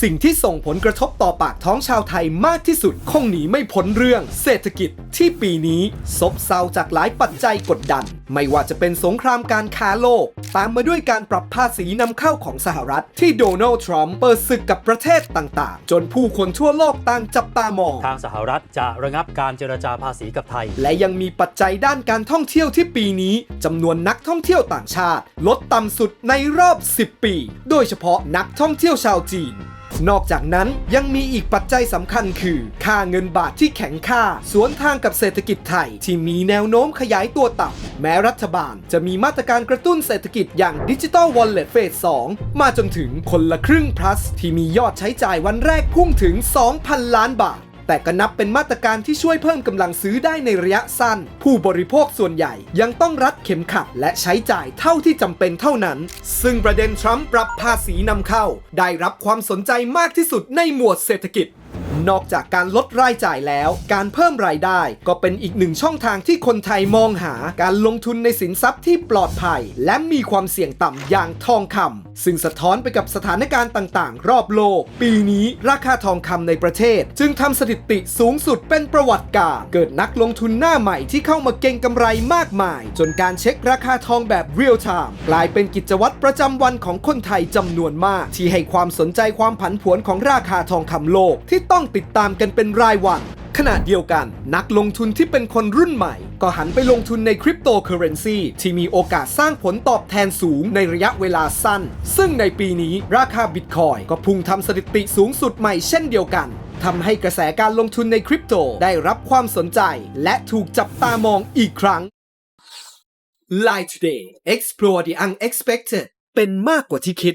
สิ่งที่ส่งผลกระทบต่อปากท้องชาวไทยมากที่สุด คงหนีไม่พ้นเรื่อง เศรษฐกิจที่ปีนี้ซบเซาจากหลายปัจจัยกดดัน ไม่ว่าจะเป็นสงครามการค้าโลก ตามมาด้วยการปรับภาษีนำเข้าของสหรัฐ ที่โดนัลด์ทรัมป์เปิดศึกกับประเทศต่าง ๆ จนผู้คนทั่วโลกต่างจับตามอง ทางสหรัฐจะระงับการเจรจาภาษีกับไทย และยังมีปัจจัยด้านการท่องเที่ยวที่ปีนี้จำนวนนักท่องเที่ยวต่างชาติ ลดต่ำสุดในรอบ 10 ปี โดยเฉพาะนักท่องเที่ยวชาวจีน นอกจากนั้นยังมีอีกปัจจัยสำคัญคือ ค่าเงินบาทที่แข็งค่า สวนทางกับเศรษฐกิจไทย ที่มีแนวโน้มขยายตัวต่ำแม้รัฐบาลจะมีมาตรการกระตุ้นเศรษฐกิจอย่างดิจิตอลวอลเล็ตเฟส2มาจนถึงคนละครึ่ง plus ที่มียอดใช้จ่ายวันแรกพุ่งถึง 2,000 ล้านบาท แต่ก็นับเป็นมาตรการที่ช่วยเพิ่มกำลังซื้อได้ในระยะสั้น ผู้บริโภคส่วนใหญ่ยังต้องรัดเข็มขัดและใช้จ่ายเท่าที่จำเป็นเท่านั้น ซึ่งประเด็นทรัมป์ปรับภาษีนำเข้า ได้รับความสนใจมากที่สุดในหมวดเศรษฐกิจ นอกจากการลดรายจ่ายแล้ว การเพิ่มรายได้ ก็เป็นอีกหนึ่งช่องทางที่คนไทยมองหาการลงทุนในสินทรัพย์ที่ปลอดภัย และมีความเสี่ยงต่ำอย่างทองคำซึ่งสะท้อนไปกับสถานการณ์ต่าง ๆ รอบโลก ปีนี้ราคาทองคำในประเทศ จึงทำสถิติสูงสุดเป็นประวัติการเกิดนักลงทุนหน้าใหม่ที่เข้ามาเก็งกำไรมากมาย จนการเช็คราคาทองแบบเรียลไทม์กลายเป็นกิจวัตรประจำวันของคนไทยจำนวนมาก ที่ให้ความสนใจความผันผวนของราคาทองคำโลกที่ต้องติดตามกันเป็นรายวัน ขณะเดียวกัน นักลงทุนที่เป็นคนรุ่นใหม่ ก็หันไปลงทุนในคริปโตเคอเรนซีที่มีโอกาสสร้างผลตอบแทนสูงในระยะเวลาสั้น ซึ่งในปีนี้ราคาบิตคอยก็พุ่งทำสถิติสูงสุดใหม่เช่นเดียวกันทำให้กระแสการลงทุนในคริปโตได้รับความสนใจ และถูกจับตามองอีกครั้ง Line Today Explore the unexpected เป็นมากกว่าที่คิด